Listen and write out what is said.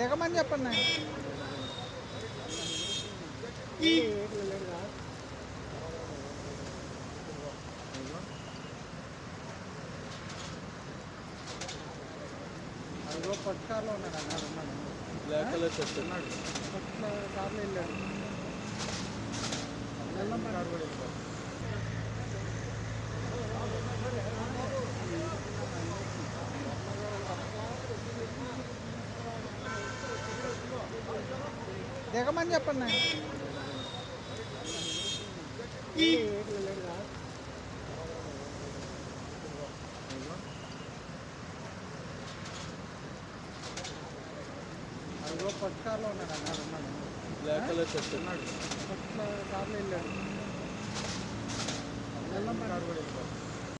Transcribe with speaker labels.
Speaker 1: దిగమని చెప్పండి ఫస్ట్ కార్లో ఉన్నాడు అన్నాడు. ఫస్ట్ కార్లో వెళ్ళాడు. దిగమని చెప్పండి. అదిగో పట్టుకారులో ఉన్నాడు అన్నారు ఉన్నాడు
Speaker 2: బ్లాక్ కలర్ షర్ట్. ఉన్నాడు
Speaker 1: పట్టుకారులో వెళ్ళాడు. వెళ్ళమ్మ.